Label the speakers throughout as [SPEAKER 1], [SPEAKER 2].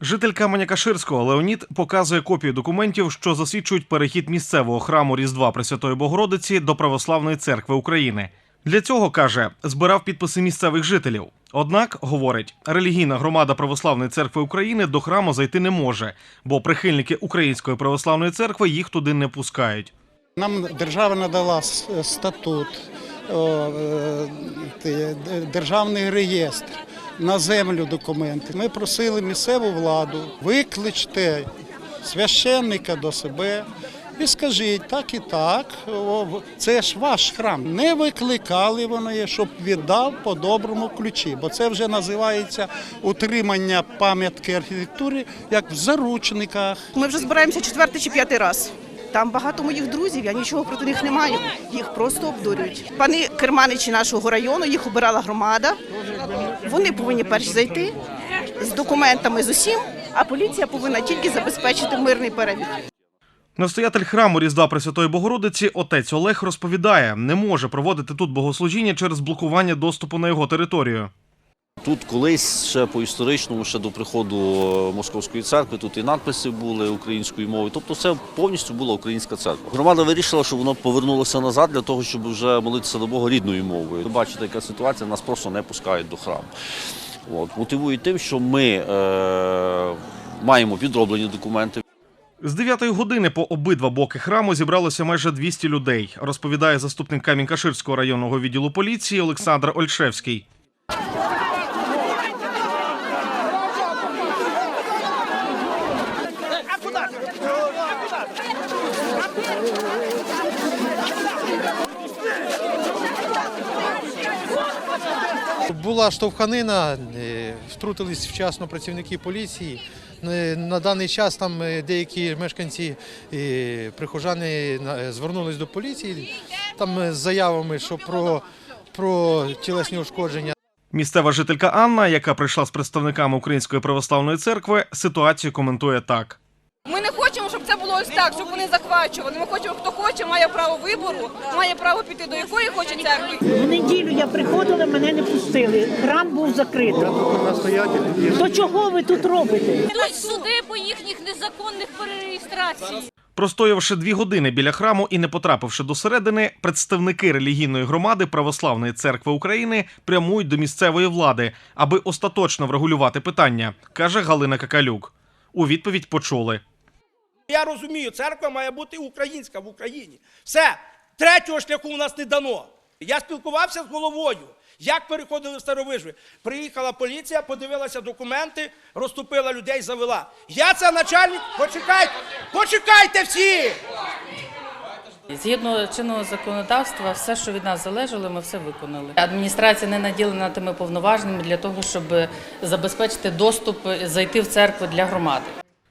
[SPEAKER 1] Житель Каменя-Каширського Леонід показує копію документів, що засвідчують перехід місцевого храму Різдва Пресвятої Богородиці до Православної церкви України. Для цього каже, збирав підписи місцевих жителів. Однак, говорить, релігійна громада Православної церкви України до храму зайти не може, бо прихильники Української православної церкви їх туди не пускають.
[SPEAKER 2] Нам держава надала статут, е, державний реєстр, на землю документи. Ми просили місцеву владу, викличте священника до себе і скажіть так і так, це ж ваш храм. Не викликали вони, щоб віддав по доброму ключі, бо це вже називається утримання пам'ятки архітектури як в заручниках.
[SPEAKER 3] Ми вже збираємося четвертий чи п'ятий раз. Там багато моїх друзів, я нічого проти них не маю. Їх просто обдурюють. Пани керманичі нашого району, їх обирала громада. Вони повинні перш зайти з документами з усім, а поліція повинна тільки забезпечити мирний перебіг.
[SPEAKER 1] Настоятель храму Різдва Пресвятої Богородиці отець Олег розповідає, не може проводити тут богослужіння через блокування доступу на його територію.
[SPEAKER 4] Тут колись ще по історичному, ще до приходу е, московської церкви, тут і надписи були українською мовою. Тобто це повністю була українська церква. Громада вирішила, що воно повернулося назад для того, щоб вже молитися до Бога рідною мовою. Бачите, яка ситуація, нас просто не пускають до храму. От. Мотивують тим, що ми е, маємо підроблені документи.
[SPEAKER 1] З 9 години по обидва боки храму зібралося майже 200 людей, розповідає заступник Камінь-Каширського районного відділу поліції Олександр Ольшевський.
[SPEAKER 5] Була штовханина, е, втрутились вчасно працівники поліції. Е, На даний час там е, деякі мешканці прихожани звернулись до поліції там з заявами, що про, про тілесні ушкодження.
[SPEAKER 1] Місцева жителька Анна, яка прийшла з представниками Української православної церкви, ситуацію коментує так.
[SPEAKER 6] Ми не це було ось так, щоб вони захвачували. Ми хочемо, хто хоче, має право вибору, має право піти до якої хоче церкви.
[SPEAKER 7] В неділю я приходила, мене не пустили. Храм був закритий. То чого ви тут робите?
[SPEAKER 8] Йдуть суди по їхніх незаконних перереєстрацій.
[SPEAKER 1] Простоявши дві години біля храму і не потрапивши до середини, представники релігійної громади Православної церкви України прямують до місцевої влади, аби остаточно врегулювати питання, каже Галина Какалюк. У відповідь почули.
[SPEAKER 9] Я розумію, церква має бути українська в Україні. Все, третього шляху у нас не дано. Я спілкувався з головою. Як переходили в Старовижви? Приїхала поліція, подивилася документи, розступила людей, завела. Я це начальник. Почекайте, почекайте всі!
[SPEAKER 10] Згідно чинного законодавства, все, що від нас залежало, ми все виконали. Адміністрація не наділена тими повноваженнями для того, щоб забезпечити доступ зайти в церкву для громади.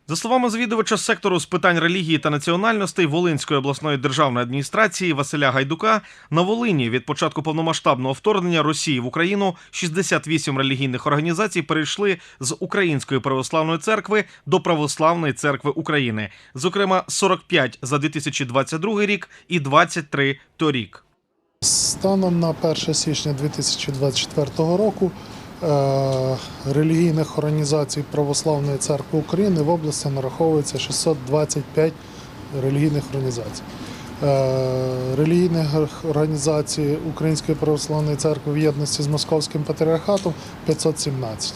[SPEAKER 1] За словами завідувача сектору з питань релігії та національностей Волинської обласної державної адміністрації Василя Гайдука, на Волині від початку повномасштабного вторгнення Росії в Україну 68 релігійних організацій перейшли з Української православної церкви до Православної церкви України, зокрема 45 за 2022 рік і 23 торік.
[SPEAKER 11] Станом на 1 січня 2024 року релігійних організацій Православної церкви України в області нараховується 625 релігійних організацій. Е, Релігійних організацій Української православної церкви в єдності з Московським патріархатом 517.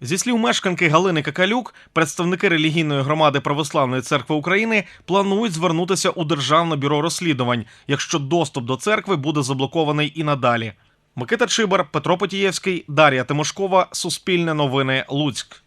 [SPEAKER 1] Зі слів мешканки Галини Какалюк, представники релігійної громади Православної церкви України планують звернутися у Державне бюро розслідувань, якщо доступ до церкви буде заблокований і надалі. Микита Чибар, Петро Потієвський, Дар'я Тимошкова, Суспільне новини, Луцьк.